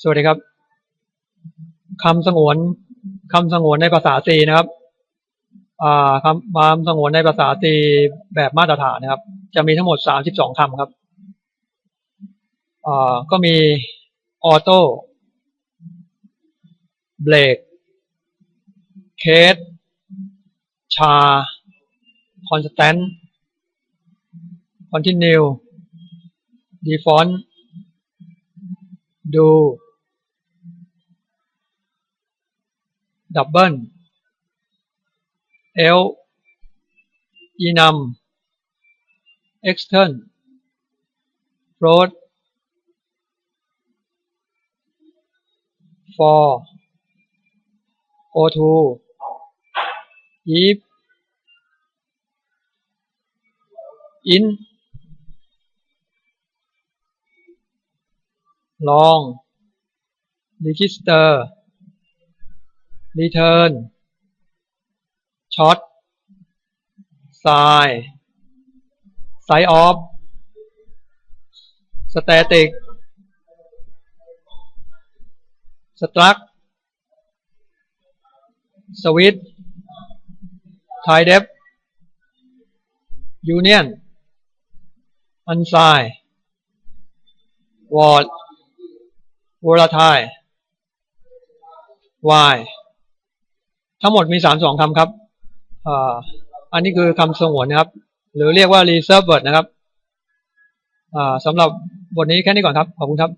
สวัสดีครับคำสงวนคำสงวนในภาษาซีนะครับ อ่าคำคำสงวนในภาษาซีแบบมาตรฐานนะครับ จะมีทั้งหมดสามสิบสองคำครับ อ่าก็มีออโต้เบรกเคสชาคอนสแตนต์คอนติเนียดีฟอนดู ดับเบิลเอลอีนัมเอ็กซ์เทนโรดฟอร์โอทูยีฟอินลอง รีเทิร์นช็อตไซไซออฟสแตติกสตรักสวิตไทเดฟยูเนียนอันไซวอร์ดวอลไทวาย ทั้งหมดมีสามสองคำครับอ่าอันนี้คือคำสงวนนะครับ หรือเรียกว่า reserve word นะครับอ่าสำหรับบทนี้แค่นี้ก่อนครับ ขอบคุณครับ